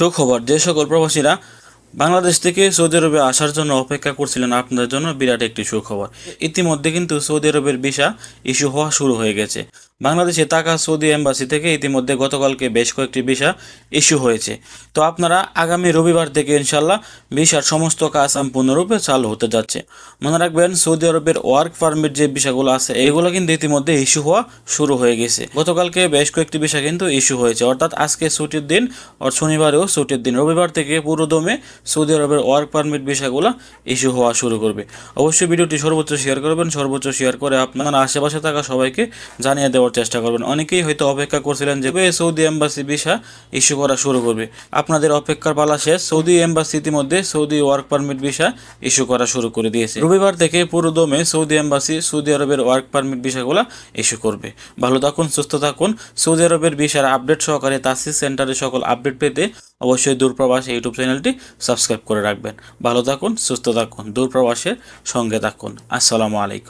সুখবর, যে সকল প্রবাসীরা বাংলাদেশ থেকে সৌদি আরবে আসার জন্য অপেক্ষা করছিলেন আপনাদের জন্য বিরাট একটি সুখবর। ইতিমধ্যে কিন্তু সৌদি আরবের ভিসা ইস্যু হওয়া শুরু হয়ে গেছে। বাংলাদেশে থাকা সৌদি এম্বাসি থেকে ইতিমধ্যে গতকালকে বেশ কয়েকটি ভিসা ইস্যু হয়েছে। তো আপনারা আগামী রবিবার থেকে ইনশাল্লাহ ভিসার সমস্ত কাজ সম্পূর্ণরূপে চালু হতে যাচ্ছে। মনে রাখবেন, সৌদি আরবের ওয়ার্ক পারমিট যে ভিসাগুলো আছে, এগুলো কিন্তু ইতিমধ্যে ইস্যু হওয়া শুরু হয়ে গেছে। গতকালকে বেশ কয়েকটি ভিসা কিন্তু ইস্যু হয়েছে। অর্থাৎ আজকে ছুটির দিন আর শনিবারেও ছুটির দিন। রবিবার থেকে পুরোদমে সৌদি আরবের ওয়ার্ক পারমিট ভিসাগুলো ইস্যু হওয়া শুরু করবে। অবশ্যই ভিডিওটি সর্বোচ্চ শেয়ার করবেন। সর্বোচ্চ শেয়ার করে আপনারা আশেপাশে থাকা সবাইকে জানিয়ে দেওয়ার চেষ্টা করবেন। অনেকেই হয়তো অপেক্ষা করছিলেন যে সৌদি এম্বাসি ভিসা ইস্যু করা শুরু করবে। আপনাদের অপেক্ষার পালা শেষ। সৌদি এম্বাসি ইতিমধ্যে Saudi work permit visa issue করা শুরু করে দিয়েছে। রবিবার থেকে পুরো দমে সৌদি এম্বাসি, সৌদি আরবের ওয়ার্ক পারমিট ভিসাগুলো ইস্যু করবে। ভালো থাকুন, সুস্থ থাকুন। সৌদি আরবের ভিসার আপডেট সহকারে তাসিস সেন্টারে সকল আপডেট পেতে অবশ্যই দূরপ্রবাস ইউটিউব চ্যানেলটি সাবস্ক্রাইব করে রাখবেন। ভালো থাকুন, সুস্থ থাকুন, দূরপ্রবাসের সঙ্গে থাকুন। আসসালামু আলাইকুম।